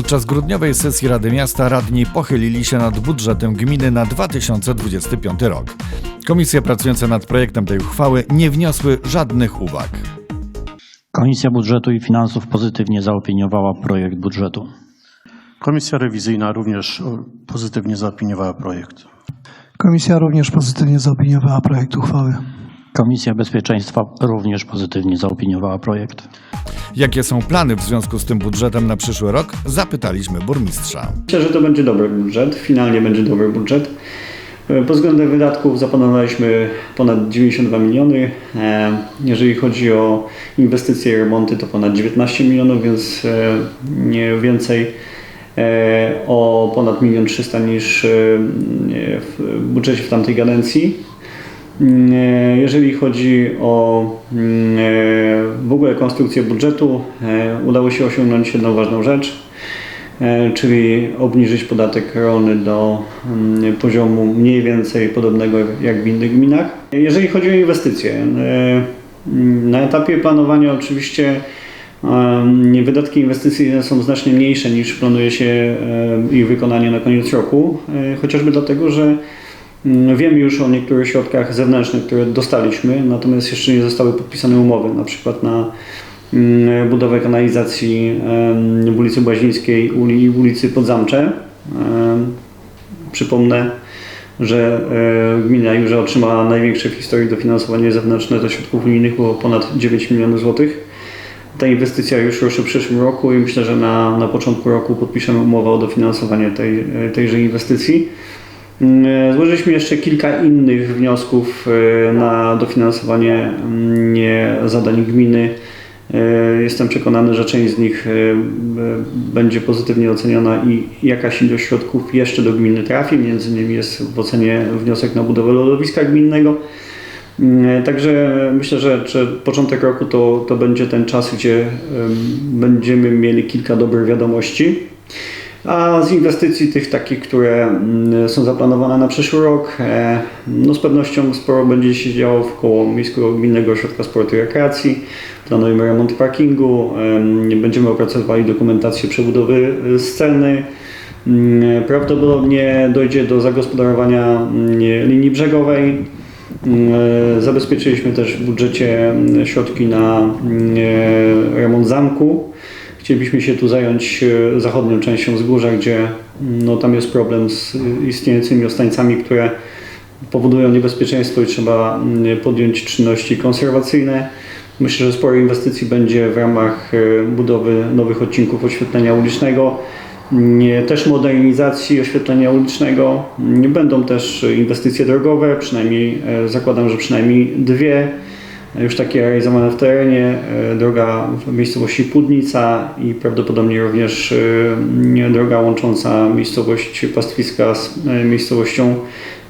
Podczas grudniowej sesji Rady Miasta radni pochylili się nad budżetem gminy na 2025 rok. Komisje pracujące nad projektem tej uchwały nie wniosły żadnych uwag. Komisja Budżetu i Finansów pozytywnie zaopiniowała projekt budżetu. Komisja rewizyjna również pozytywnie zaopiniowała projekt. Komisja również pozytywnie zaopiniowała projekt uchwały. Komisja Bezpieczeństwa również pozytywnie zaopiniowała projekt. Jakie są plany w związku z tym budżetem na przyszły rok? Zapytaliśmy burmistrza. Myślę, że to będzie dobry budżet. Finalnie będzie dobry budżet. Pod względem wydatków zaplanowaliśmy ponad 92 miliony. E, Jeżeli chodzi o inwestycje i remonty, to ponad 19 milionów, więc e, nie więcej e, o ponad 1 300 niż w budżecie w tamtej kadencji. Mm, e, Jeżeli chodzi o mm, e, w ogóle konstrukcję budżetu, e, udało się osiągnąć jedną ważną rzecz, czyli obniżyć podatek rolny do mm, poziomu mniej więcej podobnego jak w innych gminach. Jeżeli chodzi o inwestycje, na etapie planowania oczywiście wydatki inwestycyjne są znacznie mniejsze niż planuje się ich wykonanie na koniec roku, chociażby dlatego, że Mm, Wiemy już o niektórych środkach zewnętrznych, które dostaliśmy, natomiast jeszcze nie zostały podpisane umowy, na przykład na mm, budowę kanalizacji w ulicy Błaźnińskiej uli- i ulicy Podzamcze. Przypomnę, że e, gmina już otrzymała największe w historii dofinansowanie zewnętrzne ze środków unijnych, było ponad 9 milionów złotych. Ta inwestycja już ruszy w przyszłym roku i myślę, że na, na początku roku podpiszemy umowę o dofinansowanie tej, tejże inwestycji. Mm, Złożyliśmy jeszcze kilka innych wniosków e, na dofinansowanie mm, zadań gminy. E, Jestem przekonany, że część z nich e, będzie pozytywnie oceniona i jakaś ilość środków jeszcze do gminy trafi. Między innymi jest w ocenie wniosek na budowę lodowiska gminnego. Mm, Także myślę, że, że początek roku to, to będzie ten czas, gdzie em, będziemy mieli kilka dobrych wiadomości. A z inwestycji tych takich, które mm, są zaplanowane na przyszły rok, e, no z pewnością sporo będzie się działo wkoło Miejskiego Gminnego Ośrodka Sportu i Rekreacji. Planujemy remont parkingu, em, będziemy opracowywali dokumentację przebudowy e, sceny. Mm, Prawdopodobnie dojdzie do zagospodarowania mm, linii brzegowej. E, Zabezpieczyliśmy też w budżecie środki na remont zamku. Chcielibyśmy się tu zająć e, zachodnią częścią wzgórza, gdzie mm, no, tam jest problem z e, istniejącymi ostańcami, które powodują niebezpieczeństwo i trzeba mm, podjąć czynności konserwacyjne. Myślę, że sporo inwestycji będzie w ramach e, budowy nowych odcinków oświetlenia ulicznego, nie- też modernizacji oświetlenia ulicznego. Będą też inwestycje drogowe, przynajmniej zakładam, że przynajmniej dwie już takie realizowane w terenie. e, Droga w miejscowości Pudnica i prawdopodobnie również e, droga łącząca miejscowość Pastwiska z e, miejscowością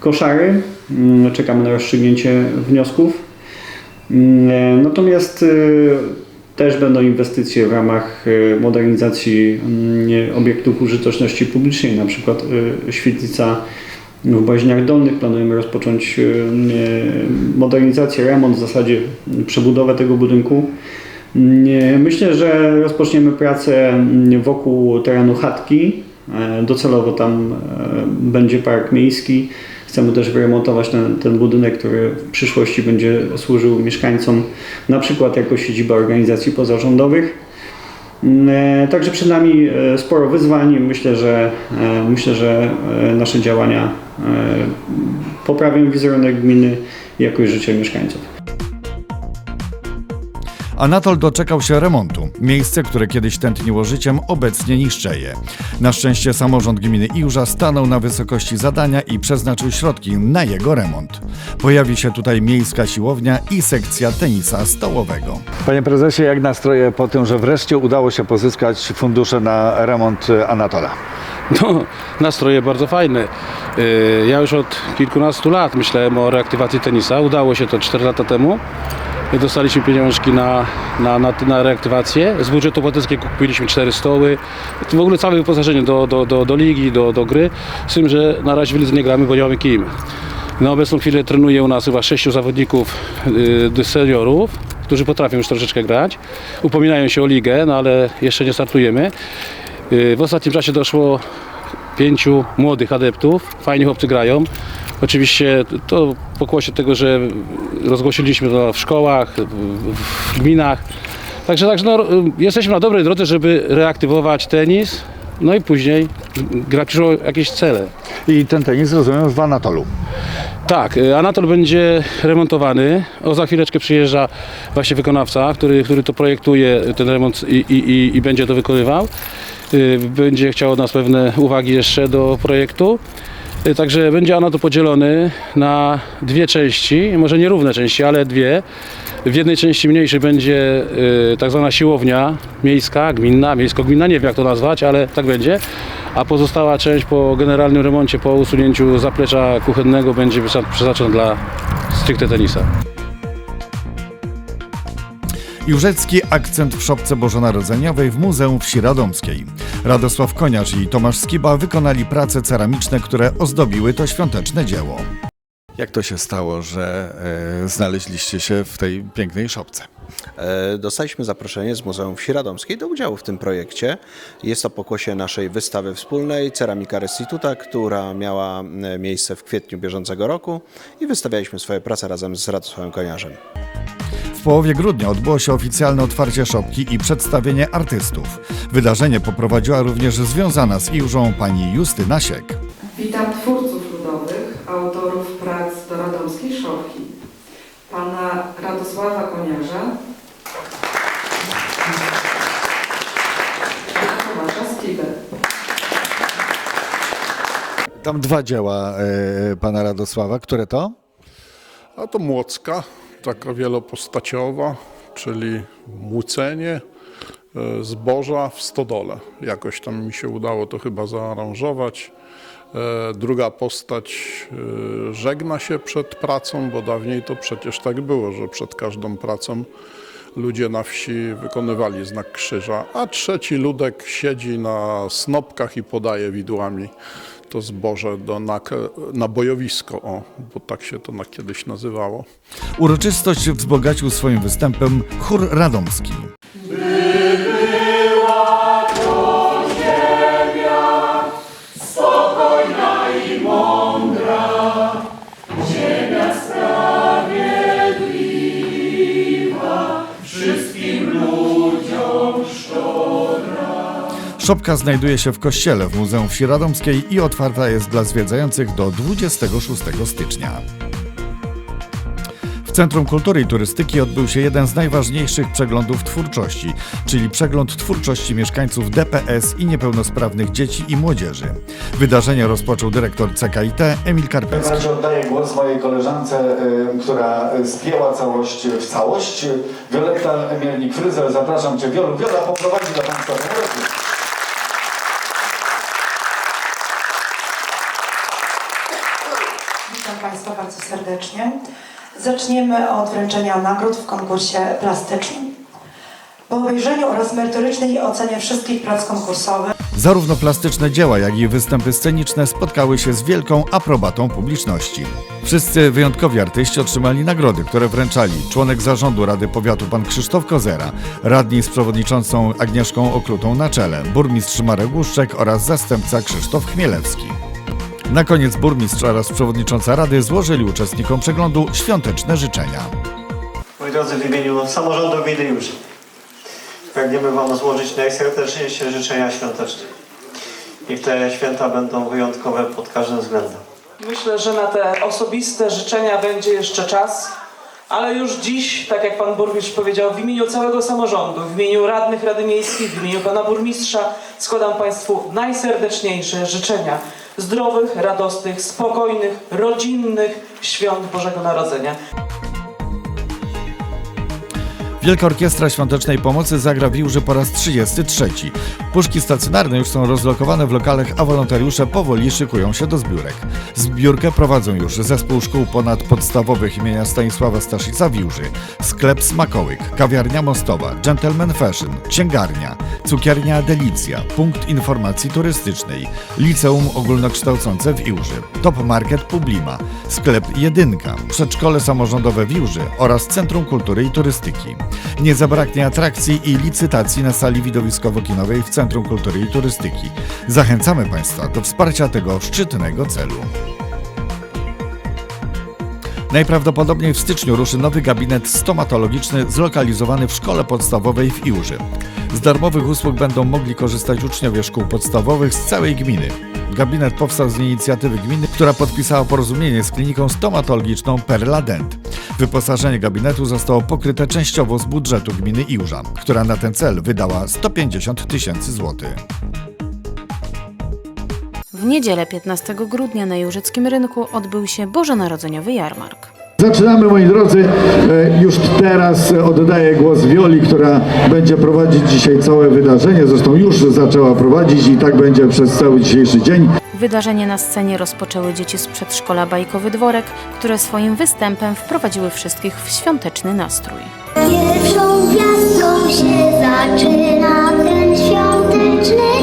Koszary. Mm, Czekamy na rozstrzygnięcie wniosków. Mm, Natomiast też będą inwestycje w ramach modernizacji mm, obiektów użyteczności publicznej, na przykład świetlica w Baźniach Dolnych. Planujemy rozpocząć e, modernizację, remont, w zasadzie przebudowę tego budynku. Myślę, że rozpoczniemy pracę mm, wokół terenu chatki. E, Docelowo tam e, będzie park miejski. Chcemy też wyremontować ten, ten budynek, który w przyszłości będzie służył mieszkańcom na przykład jako siedziba organizacji pozarządowych. Mm, e, Także przed nami e, sporo wyzwań. Myślę, że, e, myślę, że nasze działania poprawią wizerunek gminy i jakość życia mieszkańców. Anatol doczekał się remontu. Miejsce, które kiedyś tętniło życiem, obecnie niszczeje. Na szczęście samorząd gminy Iłża stanął na wysokości zadania i przeznaczył środki na jego remont. Pojawi się tutaj miejska siłownia i sekcja tenisa stołowego. Panie prezesie, jak nastroje po tym, że wreszcie udało się pozyskać fundusze na remont Anatola? No, nastroje bardzo fajne. Yy, Ja już od kilkunastu lat myślałem o reaktywacji tenisa. Udało się to 4 lata temu. Dostaliśmy pieniążki na, na, na, na reaktywację. Z budżetu obywatelskiego kupiliśmy cztery stoły. W ogóle całe wyposażenie do, do, do, do ligi, do, do gry. Z tym, że na razie w lidze nie gramy, bo nie mamy kim. Na obecną chwilę trenuje u nas chyba sześciu zawodników yy, seniorów, którzy potrafią już troszeczkę grać. Upominają się o ligę, no ale jeszcze nie startujemy. Y, W ostatnim czasie doszło pięciu młodych adeptów. Fajnie chłopcy grają. Oczywiście to pokłosie tego, że rozgłosiliśmy to w szkołach, w- gminach. Także, także no, jesteśmy na dobrej drodze, żeby reaktywować tenis, no i później grać już jakieś cele. I ten tenis rozumiem w Anatolu. Tak, y, Anatol będzie remontowany. O, za chwileczkę przyjeżdża właśnie wykonawca, który, który to projektuje, ten remont i, i, i będzie to wykonywał. Y, Będzie chciał od nas pewne uwagi jeszcze do projektu. Y, Także będzie Anatol podzielony na dwie części, może nie równe części, ale dwie. W jednej części mniejszej będzie y, tak zwana siłownia miejska, gminna, miejsko-gminna, nie wiem jak to nazwać, ale tak będzie. A pozostała część po generalnym remoncie, po usunięciu zaplecza kuchennego będzie przeznaczona dla stricte tenisa. Jurzecki akcent w szopce bożonarodzeniowej w Muzeum Wsi Radomskiej. Radosław Koniarz i Tomasz Skiba wykonali prace ceramiczne, które ozdobiły to świąteczne dzieło. Jak to się stało, że e, znaleźliście się w tej pięknej szopce? E, Dostaliśmy zaproszenie z Muzeum Wsi Radomskiej do udziału w tym projekcie. Jest to pokłosie naszej wystawy wspólnej Ceramika Restituta, która miała e, miejsce w kwietniu bieżącego roku i wystawialiśmy swoje prace razem z Radosławem Koniarzem. W połowie grudnia odbyło się oficjalne otwarcie szopki i przedstawienie artystów. Wydarzenie poprowadziła również związana z Iłżą pani Justyna Siek. Witam twórców ludowych, autorów prac do Radomskiej Szopki. Pana Radosława Koniarza i Tomasza Skibę. Tam dwa dzieła e, pana Radosława. Które to? A to młocka, taka wielopostaciowa, czyli młócenie e, zboża w stodole. Jakoś tam mi się udało to chyba zaaranżować. E, Druga postać e, żegna się przed pracą, bo dawniej to przecież tak było, że przed każdą pracą ludzie na wsi wykonywali znak krzyża, a trzeci ludek siedzi na snopkach i podaje widłami to zboże do nak- na bojowisko, o, bo tak się to na kiedyś nazywało. Uroczystość wzbogacił swoim występem chór radomski. Szopka znajduje się w kościele w Muzeum Wsi Radomskiej i otwarta jest dla zwiedzających do 26 stycznia. W Centrum Kultury i Turystyki odbył się jeden z najważniejszych przeglądów twórczości, czyli przegląd twórczości mieszkańców DPS i niepełnosprawnych dzieci i młodzieży. Wydarzenie rozpoczął dyrektor CKIT Emil Karpiński. razie oddaję głos mojej koleżance, która spięła całość w całość. Wioletta Mielnik-Fryzer, zapraszam Cię. Wiolu, Wiola poprowadzi dla Państwa ten rozwój. Witam Państwa bardzo serdecznie. Zaczniemy od wręczenia nagród w konkursie plastycznym. Po obejrzeniu oraz merytorycznej ocenie wszystkich prac konkursowych Zarówno plastyczne dzieła, jak i występy sceniczne spotkały się z wielką aprobatą publiczności. Wszyscy wyjątkowi artyści otrzymali nagrody, które wręczali członek zarządu Rady Powiatu pan Krzysztof Kozera, radni z przewodniczącą Agnieszką Okrutą na czele, burmistrz Marek Głuszczek oraz zastępca Krzysztof Chmielewski. Na koniec burmistrz oraz przewodnicząca Rady złożyli uczestnikom przeglądu świąteczne życzenia. Moi drodzy, w imieniu samorządu gminy Jurzy pragniemy Wam złożyć najserdeczniejsze życzenia świąteczne. Niech te święta będą wyjątkowe pod każdym względem. Myślę, że na te osobiste życzenia będzie jeszcze czas, ale już dziś, tak jak Pan Burmistrz powiedział, w imieniu całego samorządu, w imieniu radnych Rady Miejskiej, w imieniu Pana Burmistrza składam Państwu najserdeczniejsze życzenia zdrowych, radosnych, spokojnych, rodzinnych świąt Bożego Narodzenia. Wielka Orkiestra Świątecznej Pomocy zagra w Jurzy po raz 33. Puszki stacjonarne już są rozlokowane w lokalach, a wolontariusze powoli szykują się do zbiórek. Zbiórkę prowadzą już Zespół Szkół Ponadpodstawowych imienia Stanisława Staszica w sklep Smakołyk, kawiarnia Mostowa, Gentleman Fashion, księgarnia, cukiernia Delicja, punkt informacji turystycznej, liceum ogólnokształcące w Iłży, Top Market Publima, sklep Jedynka, przedszkole samorządowe w oraz Centrum Kultury i Turystyki. Nie zabraknie atrakcji i licytacji na sali widowiskowo-kinowej w Centrum Kultury i Turystyki. Zachęcamy Państwa do wsparcia tego szczytnego celu. Najprawdopodobniej w styczniu ruszy nowy gabinet stomatologiczny zlokalizowany w szkole podstawowej w Iłży. Z darmowych usług będą mogli korzystać uczniowie szkół podstawowych z całej gminy. Gabinet powstał z inicjatywy gminy, która podpisała porozumienie z kliniką stomatologiczną Perla Dent. Wyposażenie gabinetu zostało pokryte częściowo z budżetu gminy Iłża, która na ten cel wydała 150 tysięcy złotych. W niedzielę 15 grudnia na Jurzyckim Rynku odbył się bożonarodzeniowy jarmark. Zaczynamy moi drodzy, teraz oddaję głos Wioli, która będzie prowadzić dzisiaj całe wydarzenie, zresztą już zaczęła prowadzić i tak będzie przez cały dzisiejszy dzień. Wydarzenie na scenie rozpoczęły dzieci z przedszkola Bajkowy Dworek, które swoim występem wprowadziły wszystkich w świąteczny nastrój. Pierwszą gwiazdką się zaczyna ten świąteczny,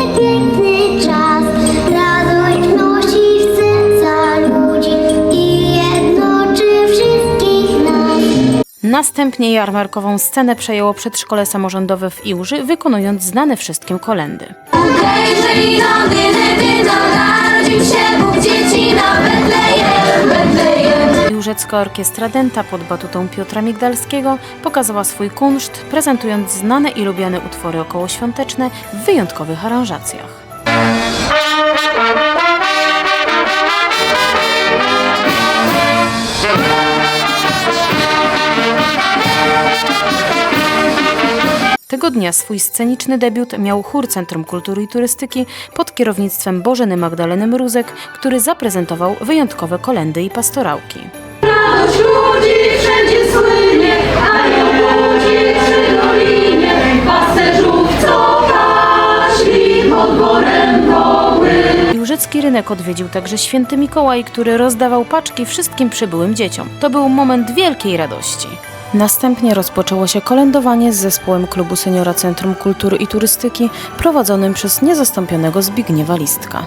Następnie jarmarkową scenę przejęło przedszkole samorządowe w Iłży, wykonując znane wszystkim kolendy. Hejże dyny, dyno, narodził się Bóg dzieci na Betlejem, Betlejem. Iłżecka Orkiestra Denta pod batutą Piotra Migdalskiego pokazała swój kunszt, prezentując znane i lubiane utwory okołoświąteczne w wyjątkowych aranżacjach. Tego dnia swój sceniczny debiut miał chór Centrum Kultury i Turystyki pod kierownictwem Bożeny Magdaleny Mruzek, który zaprezentował wyjątkowe kolendy i pastorałki. Radość ludzi wszędzie słynie, a ja ludzi przy dolinie, pasterzów, co paśli pod borem woły. Jurzycki rynek odwiedził także święty Mikołaj, który rozdawał paczki wszystkim przybyłym dzieciom. To był moment wielkiej radości. Następnie rozpoczęło się kolędowanie z zespołem Klubu Seniora Centrum Kultury i Turystyki prowadzonym przez niezastąpionego Zbigniewa Listka.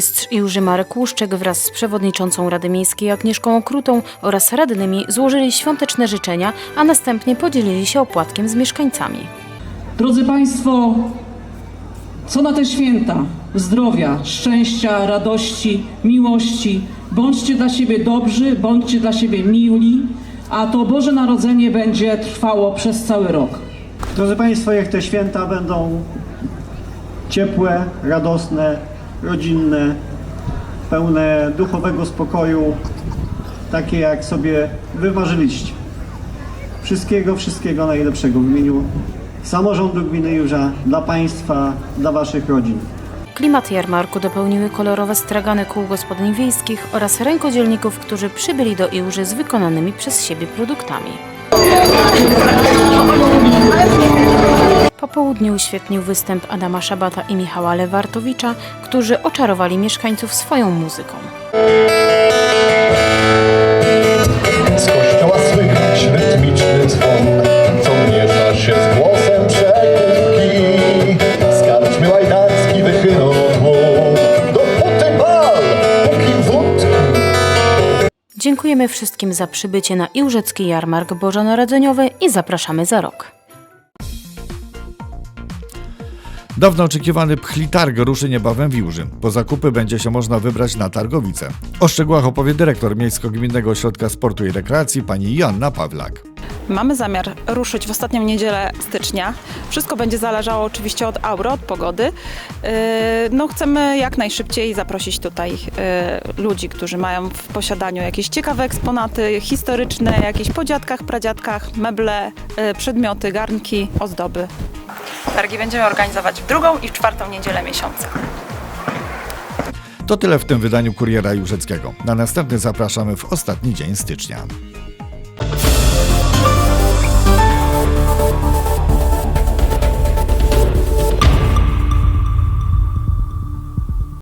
Burmistrz Iłży Marek Łuszczek wraz z przewodniczącą Rady Miejskiej Agnieszką Okrutą oraz radnymi złożyli świąteczne życzenia, a następnie podzielili się opłatkiem z mieszkańcami. Drodzy Państwo, co na te święta? Zdrowia, szczęścia, radości, miłości. Bądźcie dla siebie dobrzy, bądźcie dla siebie mili, a to Boże Narodzenie będzie trwało przez cały rok. Drodzy Państwo, jak te święta będą ciepłe, radosne, rodzinne, pełne duchowego spokoju, takie jak sobie wymarzyliście. Wszystkiego, wszystkiego najlepszego w imieniu samorządu gminy Jurza, dla Państwa, dla Waszych rodzin. Klimat jarmarku dopełniły kolorowe stragany kół gospodyń wiejskich oraz rękodzielników, którzy przybyli do Iłży z wykonanymi przez siebie produktami. Po południu uświetnił występ Adama Szabata i Michała Lewartowicza, którzy oczarowali mieszkańców swoją muzyką. Z kościoła słychać rytmiczny dzwon, co miesza się z głosem przekupki. Z karczmy łajdarski wychylą dwóch, do poty bal, póki wódki. Dziękujemy wszystkim za przybycie na Iłżecki Jarmark Bożonarodzeniowy i zapraszamy za rok. Dawno oczekiwany Pchlitarg ruszy niebawem w Iłży. Po zakupy będzie się można wybrać na Targowice. O szczegółach opowie dyrektor Miejsko-Gminnego Ośrodka Sportu i Rekreacji pani Joanna Pawlak. Mamy zamiar ruszyć w ostatnią niedzielę stycznia. Wszystko będzie zależało oczywiście od aury, od pogody. Yy, No, chcemy jak najszybciej zaprosić tutaj yy, ludzi, którzy mają w posiadaniu jakieś ciekawe eksponaty historyczne, jakieś po dziadkach, pradziadkach, meble, yy, przedmioty, garnki, ozdoby. Targi będziemy organizować w drugą i w czwartą niedzielę miesiąca. To tyle w tym wydaniu Kuriera Jurzeckiego. Na następny zapraszamy w ostatni dzień stycznia.